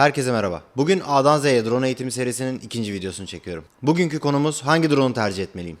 Herkese merhaba. Bugün A'dan Z'ye drone eğitimi serisinin ikinci videosunu çekiyorum. Bugünkü konumuz hangi drone'u tercih etmeliyim?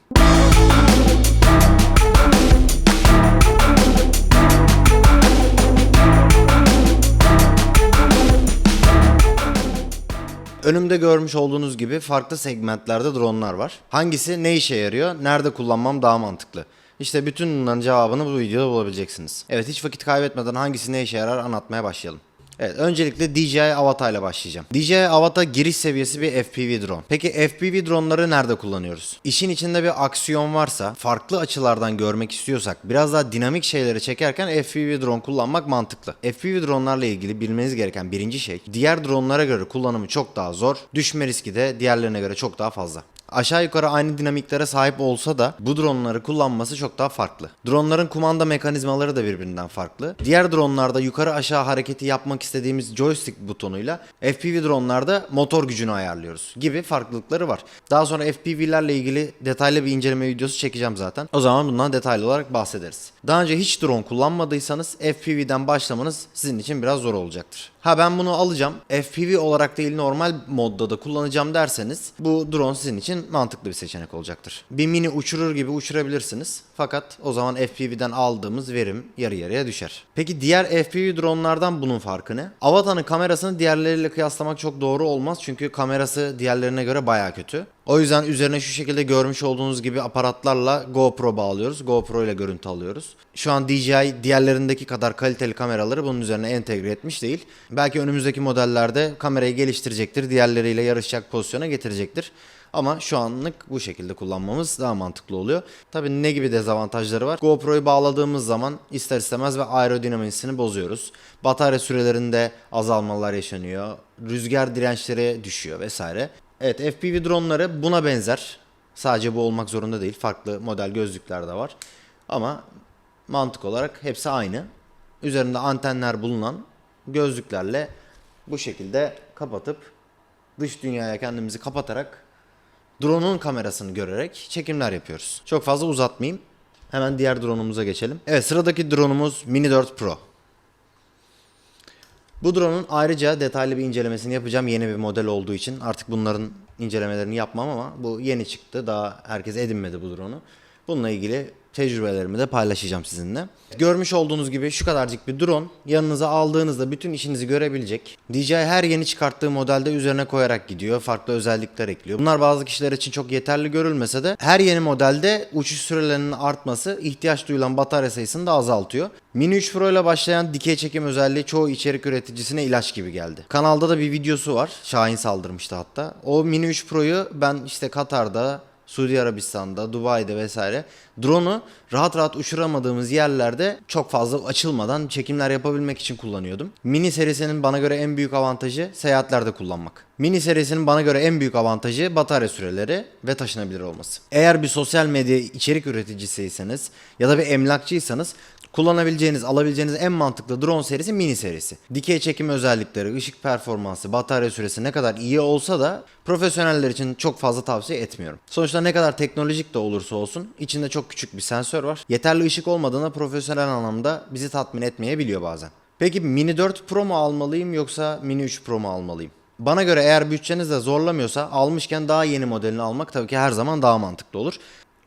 Önümde görmüş olduğunuz gibi farklı segmentlerde dronelar var. Hangisi ne işe yarıyor, nerede kullanmam daha mantıklı? İşte bütün bunların cevabını bu videoda bulabileceksiniz. Evet hiç vakit kaybetmeden hangisi ne işe yarar anlatmaya başlayalım. Evet öncelikle DJI Avata ile başlayacağım. DJI Avata giriş seviyesi bir FPV drone. Peki FPV droneları nerede kullanıyoruz? İşin içinde bir aksiyon varsa, farklı açılardan görmek istiyorsak, biraz daha dinamik şeyleri çekerken FPV drone kullanmak mantıklı. FPV dronelarla ilgili bilmeniz gereken birinci şey, diğer dronelara göre kullanımı çok daha zor, düşme riski de diğerlerine göre çok daha fazla. Aşağı yukarı aynı dinamiklere sahip olsa da bu dronları kullanması çok daha farklı. Dronların kumanda mekanizmaları da birbirinden farklı. Diğer dronlarda yukarı aşağı hareketi yapmak istediğimiz joystick butonuyla FPV dronlarda motor gücünü ayarlıyoruz gibi farklılıkları var. Daha sonra FPV'lerle ilgili detaylı bir inceleme videosu çekeceğim zaten. O zaman bundan detaylı olarak bahsederiz. Daha önce hiç drone kullanmadıysanız FPV'den başlamanız sizin için biraz zor olacaktır. Ha ben bunu alacağım. FPV olarak değil normal modda da kullanacağım derseniz bu drone sizin için mantıklı bir seçenek olacaktır. Bir mini uçurur gibi uçurabilirsiniz. Fakat o zaman FPV'den aldığımız verim yarı yarıya düşer. Peki diğer FPV dronlardan bunun farkı ne? Avatar'ın kamerasını diğerleriyle kıyaslamak çok doğru olmaz. Çünkü kamerası diğerlerine göre baya kötü. O yüzden üzerine şu şekilde görmüş olduğunuz gibi aparatlarla GoPro bağlıyoruz. GoPro ile görüntü alıyoruz. Şu an DJI diğerlerindeki kadar kaliteli kameraları bunun üzerine entegre etmiş değil. Belki önümüzdeki modellerde kamerayı geliştirecektir. Diğerleriyle yarışacak pozisyona getirecektir. Ama şu anlık bu şekilde kullanmamız daha mantıklı oluyor. Tabii ne gibi dezavantajları var? GoPro'yu bağladığımız zaman ister istemez ve aerodinamisini bozuyoruz. Batarya sürelerinde azalmalar yaşanıyor. Rüzgar dirençleri düşüyor vesaire. Evet FPV dronları buna benzer. Sadece bu olmak zorunda değil. Farklı model gözlükler de var. Ama mantık olarak hepsi aynı. Üzerinde antenler bulunan gözlüklerle bu şekilde kapatıp dış dünyaya kendimizi kapatarak drone'un kamerasını görerek çekimler yapıyoruz. Çok fazla uzatmayayım. Hemen diğer drone'umuza geçelim. Evet sıradaki drone'umuz Mini 4 Pro. Bu drone'un ayrıca detaylı bir incelemesini yapacağım yeni bir model olduğu için. Artık bunların incelemelerini yapmam ama bu yeni çıktı. Daha herkes edinmedi bu drone'u. Bununla ilgili tecrübelerimi de paylaşacağım sizinle. Görmüş olduğunuz gibi şu kadarcık bir drone yanınıza aldığınızda bütün işinizi görebilecek. DJI her yeni çıkarttığı modelde üzerine koyarak gidiyor. Farklı özellikler ekliyor. Bunlar bazı kişiler için çok yeterli görülmese de her yeni modelde uçuş sürelerinin artması ihtiyaç duyulan batarya sayısını da azaltıyor. Mini 3 Pro ile başlayan dikey çekim özelliği çoğu içerik üreticisine ilaç gibi geldi. Kanalda da bir videosu var. Şahin saldırmıştı hatta. O Mini 3 Pro'yu ben işte Katar'da Suudi Arabistan'da, Dubai'de vesaire drone'u rahat rahat uçuramadığımız yerlerde çok fazla açılmadan çekimler yapabilmek için kullanıyordum. Mini serisinin bana göre en büyük avantajı seyahatlerde kullanmak. Mini serisinin bana göre en büyük avantajı batarya süreleri ve taşınabilir olması. Eğer bir sosyal medya içerik üreticisiyseniz ya da bir emlakçıysanız kullanabileceğiniz, alabileceğiniz en mantıklı drone serisi mini serisi. Dikey çekim özellikleri, ışık performansı, batarya süresi ne kadar iyi olsa da profesyoneller için çok fazla tavsiye etmiyorum. Sonuçta ne kadar teknolojik de olursa olsun içinde çok küçük bir sensör var. Yeterli ışık olmadığında profesyonel anlamda bizi tatmin etmeyebiliyor bazen. Peki Mini 4 Pro mu almalıyım yoksa Mini 3 Pro mu almalıyım? Bana göre eğer bütçeniz de zorlamıyorsa almışken daha yeni modelini almak tabii ki her zaman daha mantıklı olur.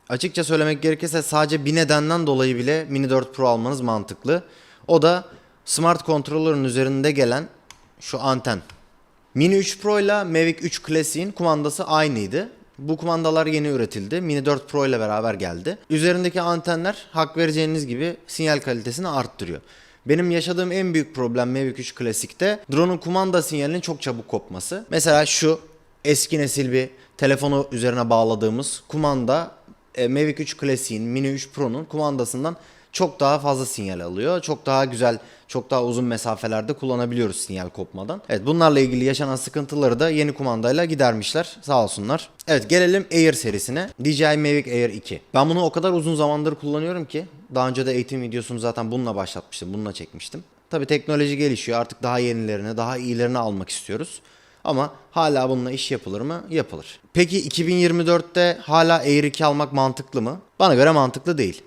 Açıkça söylemek gerekirse sadece bir nedenden dolayı bile Mini 4 Pro almanız mantıklı. O da Smart Controller'ın üzerinde gelen şu anten. Mini 3 Pro ile Mavic 3 Classic'in kumandası aynıydı. Bu kumandalar yeni üretildi. Mini 4 Pro ile beraber geldi. Üzerindeki antenler hak vereceğiniz gibi sinyal kalitesini arttırıyor. Benim yaşadığım en büyük problem Mavic 3 Classic'te drone'un kumanda sinyalinin çok çabuk kopması. Mesela şu eski nesil bir telefonu üzerine bağladığımız kumanda e, Mavic 3 Classic'in Mini 3 Pro'nun kumandasından çok daha fazla sinyal alıyor. Çok daha güzel, çok daha uzun mesafelerde kullanabiliyoruz sinyal kopmadan. Evet bunlarla ilgili yaşanan sıkıntıları da yeni kumandayla gidermişler. Sağ olsunlar. Evet gelelim Air serisine. DJI Mavic Air 2. Ben bunu o kadar uzun zamandır kullanıyorum ki daha önce de eğitim videosunu zaten bununla başlatmıştım. Bununla çekmiştim. Tabi teknoloji gelişiyor. Artık daha yenilerini, daha iyilerini almak istiyoruz. Ama hala bununla iş yapılır mı? Yapılır. Peki 2024'te hala Air 2 almak mantıklı mı? Bana göre mantıklı değil.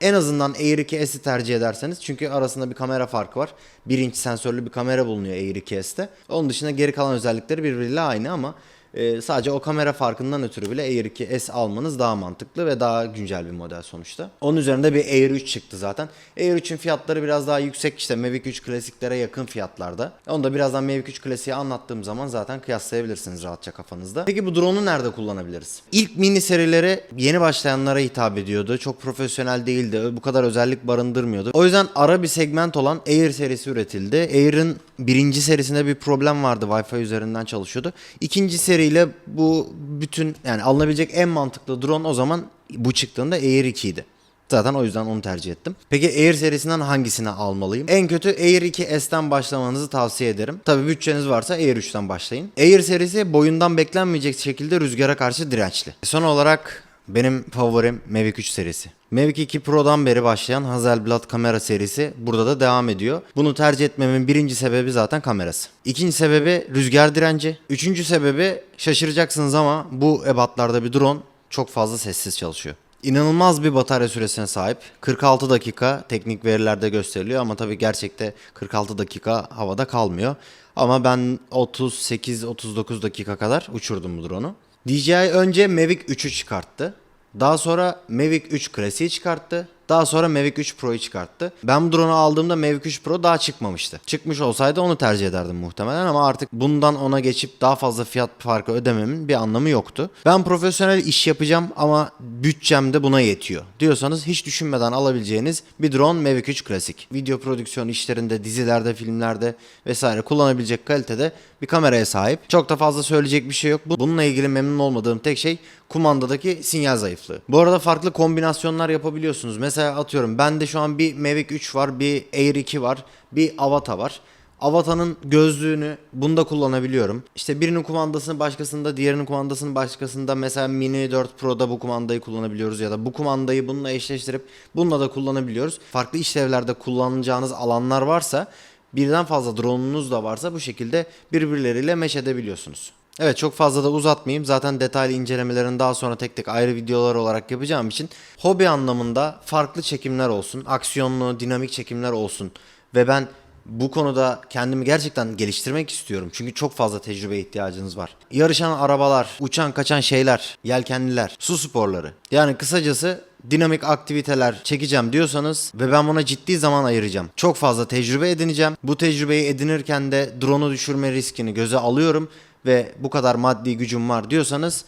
En azından Air 2S'i tercih ederseniz çünkü arasında bir kamera farkı var. 1 inç sensörlü bir kamera bulunuyor Air 2S'te. Onun dışında geri kalan özellikleri birbiriyle aynı ama e, sadece o kamera farkından ötürü bile Air 2S almanız daha mantıklı ve daha güncel bir model sonuçta. Onun üzerinde bir Air 3 çıktı zaten. Air 3'ün fiyatları biraz daha yüksek işte Mavic 3 klasiklere yakın fiyatlarda. Onu da birazdan Mavic 3 klasiği anlattığım zaman zaten kıyaslayabilirsiniz rahatça kafanızda. Peki bu drone'u nerede kullanabiliriz? İlk mini serileri yeni başlayanlara hitap ediyordu. Çok profesyonel değildi. Bu kadar özellik barındırmıyordu. O yüzden ara bir segment olan Air serisi üretildi. Air'ın birinci serisinde bir problem vardı. Wi-Fi üzerinden çalışıyordu. İkinci seriyle bu bütün yani alınabilecek en mantıklı drone o zaman bu çıktığında Air 2 idi. Zaten o yüzden onu tercih ettim. Peki Air serisinden hangisini almalıyım? En kötü Air 2S'ten başlamanızı tavsiye ederim. Tabi bütçeniz varsa Air 3'ten başlayın. Air serisi boyundan beklenmeyecek şekilde rüzgara karşı dirençli. Son olarak benim favorim Mavic 3 serisi. Mavic 2 Pro'dan beri başlayan Hasselblad kamera serisi burada da devam ediyor. Bunu tercih etmemin birinci sebebi zaten kamerası. İkinci sebebi rüzgar direnci. Üçüncü sebebi şaşıracaksınız ama bu ebatlarda bir drone çok fazla sessiz çalışıyor. İnanılmaz bir batarya süresine sahip. 46 dakika teknik verilerde gösteriliyor ama tabii gerçekte 46 dakika havada kalmıyor. Ama ben 38-39 dakika kadar uçurdum bu drone'u. DJI önce Mavic 3'ü çıkarttı. Daha sonra Mavic 3 klasiği çıkarttı. Daha sonra Mavic 3 Pro'yu çıkarttı. Ben bu drone'u aldığımda Mavic 3 Pro daha çıkmamıştı. Çıkmış olsaydı onu tercih ederdim muhtemelen ama artık bundan ona geçip daha fazla fiyat farkı ödememin bir anlamı yoktu. Ben profesyonel iş yapacağım ama bütçem de buna yetiyor. Diyorsanız hiç düşünmeden alabileceğiniz bir drone Mavic 3 klasik. Video prodüksiyon işlerinde, dizilerde, filmlerde vesaire kullanabilecek kalitede bir kameraya sahip. Çok da fazla söyleyecek bir şey yok. Bu- Bununla ilgili memnun olmadığım tek şey kumandadaki sinyal zayıflığı. Bu arada farklı kombinasyonlar yapabiliyorsunuz. Mesela atıyorum bende şu an bir Mavic 3 var, bir Air 2 var, bir Avata var. Avata'nın gözlüğünü bunda kullanabiliyorum. İşte birinin kumandasını başkasında, diğerinin kumandasını başkasında mesela Mini 4 Pro'da bu kumandayı kullanabiliyoruz ya da bu kumandayı bununla eşleştirip bununla da kullanabiliyoruz. Farklı işlevlerde kullanacağınız alanlar varsa birden fazla drone'unuz da varsa bu şekilde birbirleriyle mesh edebiliyorsunuz. Evet çok fazla da uzatmayayım. Zaten detaylı incelemelerini daha sonra tek tek ayrı videolar olarak yapacağım için hobi anlamında farklı çekimler olsun, aksiyonlu, dinamik çekimler olsun ve ben bu konuda kendimi gerçekten geliştirmek istiyorum. Çünkü çok fazla tecrübeye ihtiyacınız var. Yarışan arabalar, uçan kaçan şeyler, yelkenliler, su sporları. Yani kısacası dinamik aktiviteler çekeceğim diyorsanız ve ben buna ciddi zaman ayıracağım. Çok fazla tecrübe edineceğim. Bu tecrübeyi edinirken de drone'u düşürme riskini göze alıyorum ve bu kadar maddi gücüm var diyorsanız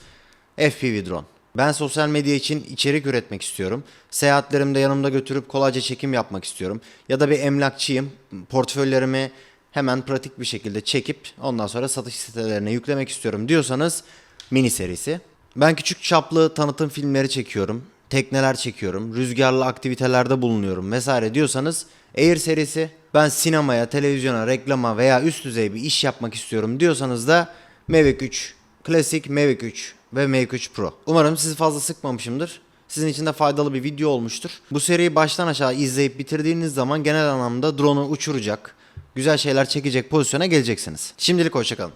FPV drone. Ben sosyal medya için içerik üretmek istiyorum. Seyahatlerimde yanımda götürüp kolayca çekim yapmak istiyorum. Ya da bir emlakçıyım. Portföylerimi hemen pratik bir şekilde çekip ondan sonra satış sitelerine yüklemek istiyorum diyorsanız mini serisi. Ben küçük çaplı tanıtım filmleri çekiyorum. Tekneler çekiyorum. Rüzgarlı aktivitelerde bulunuyorum vesaire diyorsanız Air serisi. Ben sinemaya, televizyona, reklama veya üst düzey bir iş yapmak istiyorum diyorsanız da Mavic 3, klasik Mavic 3 ve Mavic 3 Pro. Umarım sizi fazla sıkmamışımdır. Sizin için de faydalı bir video olmuştur. Bu seriyi baştan aşağı izleyip bitirdiğiniz zaman genel anlamda drone'u uçuracak, güzel şeyler çekecek pozisyona geleceksiniz. Şimdilik hoşçakalın.